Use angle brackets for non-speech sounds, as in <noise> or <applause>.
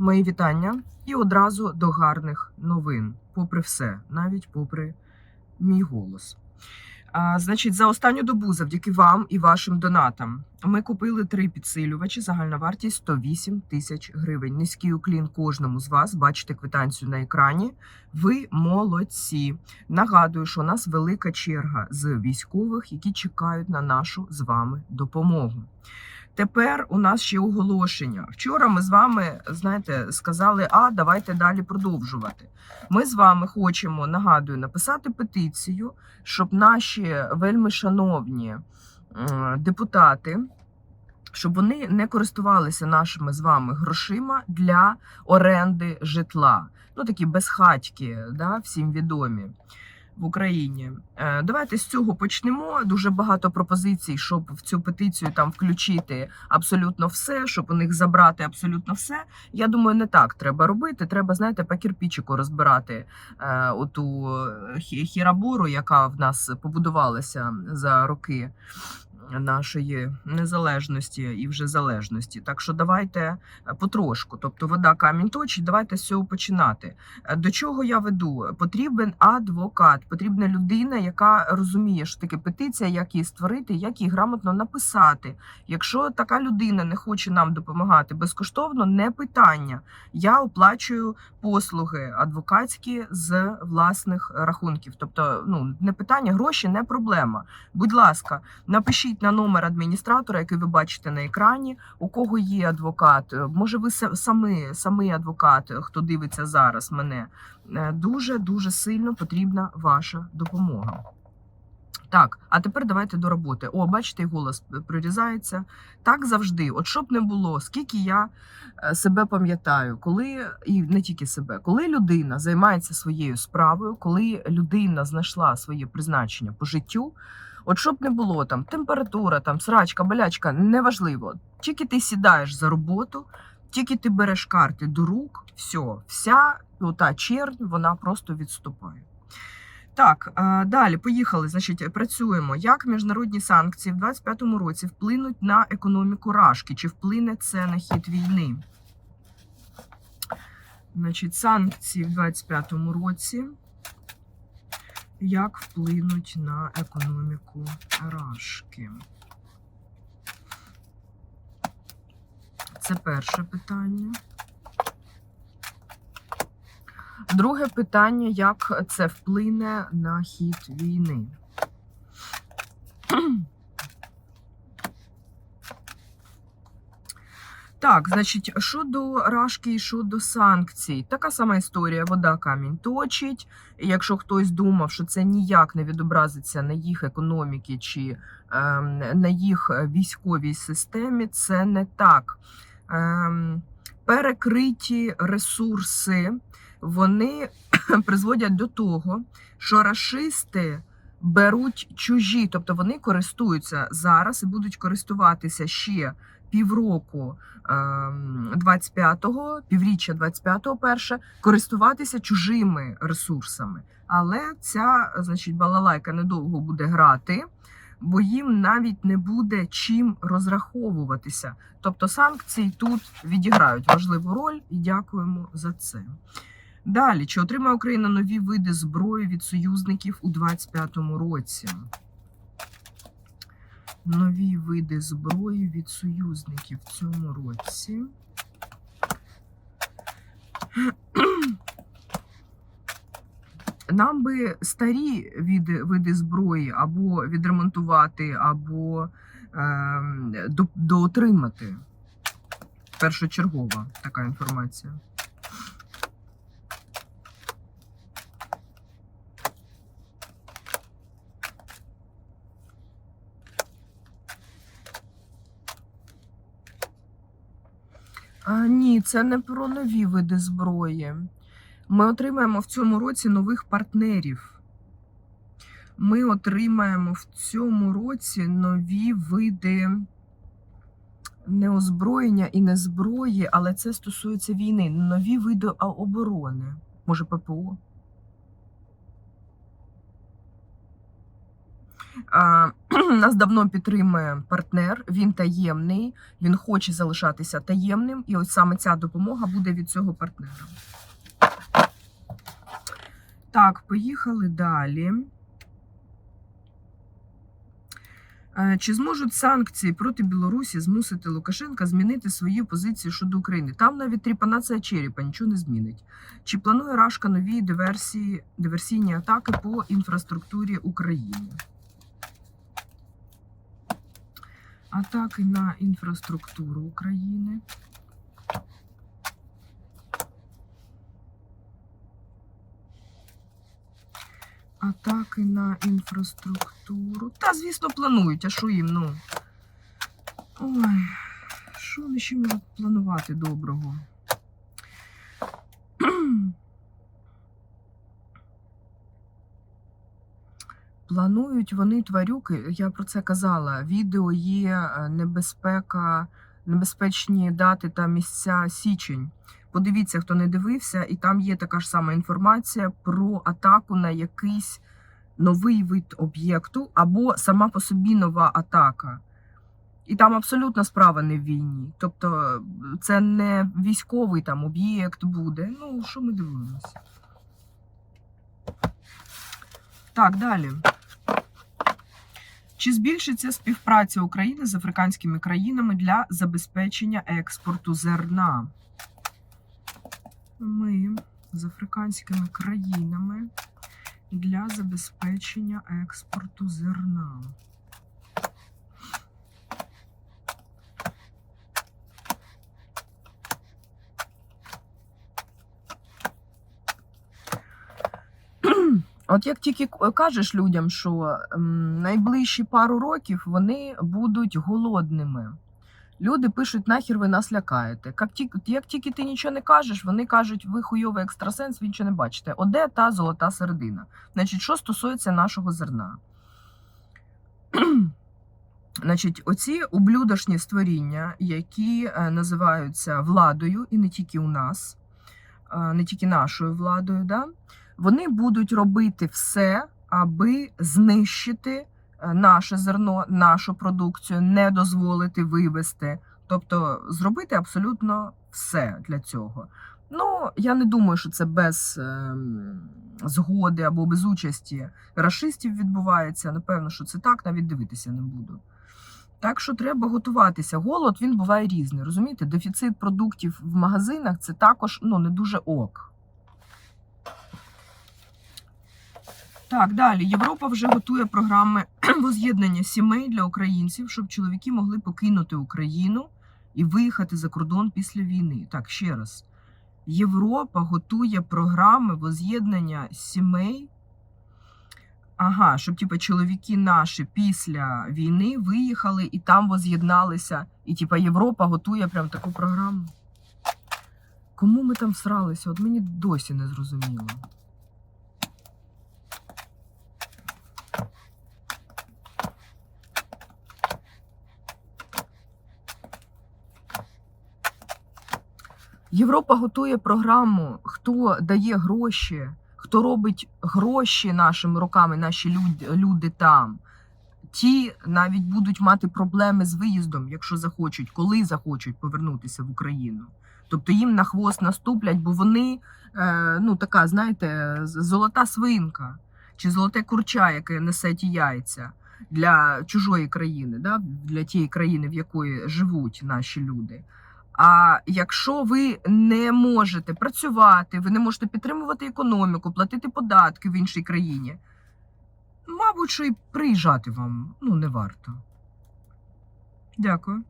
Мої вітання і одразу до гарних новин, попри все, навіть попри мій голос. А, значить, за останню добу, завдяки вам і вашим донатам, ми купили три підсилювачі. Загальна вартість 108 тисяч гривень. Низький уклін кожному з вас. Бачите квитанцію на екрані. Ви молодці. Нагадую, що у нас велика черга з військових, які чекають на нашу з вами допомогу. Тепер у нас ще оголошення. Вчора ми з вами, знаєте, сказали, а давайте далі продовжувати. Ми з вами хочемо, нагадую, написати петицію, щоб наші вельми шановні депутати, щоб вони не користувалися нашими з вами грошима для оренди житла. Ну, такі безхатьки, да, всім відомі в Україні. Е, Давайте з цього почнемо. Дуже багато пропозицій, щоб в цю петицію там включити абсолютно все, щоб у них забрати абсолютно все. Я думаю, не так треба робити. Треба, знаєте, по кірпічику розбирати е, оту хі- хірабору, яка в нас побудувалася за роки нашої незалежності і вже залежності. Так що давайте е, потрошку. Тобто вода камінь точить, давайте з цього починати. Е, До чого я веду? Потрібен адвокат, потрібна людина, яка розуміє, що таке петиція, як її створити, як її грамотно написати. Якщо така людина не хоче нам допомагати безкоштовно, не питання. Я оплачую послуги адвокатські з власних рахунків. Тобто, ну не питання, гроші не проблема. Будь ласка, напишіть на номер адміністратора, який ви бачите на екрані. У кого є адвокат, Е, може, ви са- самі, самий адвокат, е, хто дивиться зараз мене. Дуже дуже сильно потрібна ваша допомога. Так, а тепер давайте до роботи. О, бачите, голос прорізається. Так завжди. От щоб не було, скільки я е, себе пам'ятаю, коли і не тільки себе, коли людина займається своєю справою, коли людина знайшла своє призначення по життю. От щоб не було там температура, там срачка, болячка, неважливо. Тільки ти сідаєш за роботу, тільки ти береш карти до рук, все, вся та чернь, вона просто відступає. Так, е, далі поїхали. Значить, працюємо. Як міжнародні санкції в 25-му році вплинуть на економіку Рашки? Чи вплине це на хід війни? Значить, санкції в 25-му році. Як вплинуть на економіку Рашки? Це перше питання. Друге питання: як це вплине на хід війни? Так, значить, щодо рашки і щодо санкцій, така сама історія. Вода камінь точить. Якщо хтось думав, що це ніяк не відобразиться на їх економіці чи ем, на їх військовій системі, це не так. Ем, перекриті ресурси вони <clears throat> призводять до того, що рашисти беруть чужі, тобто вони користуються зараз і будуть користуватися ще півроку ем, 25-го, півріччя 25-го перше, користуватися чужими ресурсами. Але ця, значить, балалайка недовго буде грати. Бо їм навіть не буде чим розраховуватися. Тобто санкції тут відіграють важливу роль і дякуємо за це. Далі, чи отримає Україна нові види зброї від союзників у 2025 році? Нові види зброї від союзників в цьому році. Нам би старі види, види зброї або відремонтувати, або до, доотримати. Першочергова така інформація. А, ні, це не про нові види зброї. Ми отримаємо в цьому році нових партнерів. Ми отримаємо в цьому році нові види не озброєння і не зброї, але це стосується війни. Нові види оборони. Може, ППО? <clears throat> Нас давно підтримує партнер, він таємний, він хоче залишатися таємним, і ось саме ця допомога буде від цього партнера. Так, поїхали далі. Е, Чи зможуть санкції проти Білорусі змусити Лукашенка змінити свої позиції щодо України? Там навіть тріпанація черепа нічого не змінить. Чи планує Рашка нові диверсії, диверсійні атаки по інфраструктурі України? Атаки на інфраструктуру України. Атаки на інфраструктуру. Та, звісно, планують, а що їм, ну. Ой, що вони ще можуть планувати доброго? Планують вони тварюки, я про це казала. Відео є е, небезпека, небезпечні дати та місця січень. Подивіться, хто не дивився, і там є така ж сама інформація про атаку на якийсь новий вид об'єкту або сама по собі нова атака. І там абсолютно справа не в війні. Тобто це не військовий там об'єкт буде. Ну, що ми дивимося? Так, далі. Чи збільшиться співпраця України з африканськими країнами для забезпечення експорту зерна? Ми з африканськими країнами для забезпечення експорту зерна. От як тільки кажеш людям, що ем, найближчі пару років вони будуть голодними. Люди пишуть, нахер ви нас лякаєте. Як тільки, як тільки ти нічого не кажеш, вони кажуть, ви хуйовий екстрасенс, ви нічого не бачите. Оде та золота середина. Значить, що стосується нашого зерна? <clears throat> Значить, оці ублюдошні створіння, які е, називаються владою, і не тільки у нас, е, не тільки нашою владою, да? Вони будуть робити все, аби знищити е, наше зерно, нашу продукцію, не дозволити вивести, тобто зробити абсолютно все для цього. Ну, я не думаю, що це без ем, згоди або без участі рашистів відбувається. Напевно, що це так, навіть дивитися не буду. Так що треба готуватися. Голод він буває різний. Розумієте, дефіцит продуктів в магазинах це також ну, не дуже ок. Так, далі. Європа вже готує програми <clears throat> воз'єднання сімей для українців, щоб чоловіки могли покинути Україну і виїхати за кордон після війни. Так, ще раз. Європа готує програми воз'єднання сімей. Ага, щоб типу, чоловіки наші після війни виїхали і там воз'єдналися. І типу, Європа готує прям таку програму. Кому ми там всралися? От мені досі не зрозуміло. Європа готує програму, хто дає гроші, хто робить гроші нашими руками, наші люди, люди там. Ті навіть будуть мати проблеми з виїздом, якщо захочуть, коли захочуть повернутися в Україну. Тобто їм на хвост наступлять, бо вони е, ну така, знаєте, золота свинка чи золоте курча, яке несе ті яйця для чужої країни, да? для тієї країни, в якої живуть наші люди. А якщо ви не можете працювати, ви не можете підтримувати економіку, платити податки в іншій країні, мабуть, що і приїжджати вам ну, не варто. Дякую.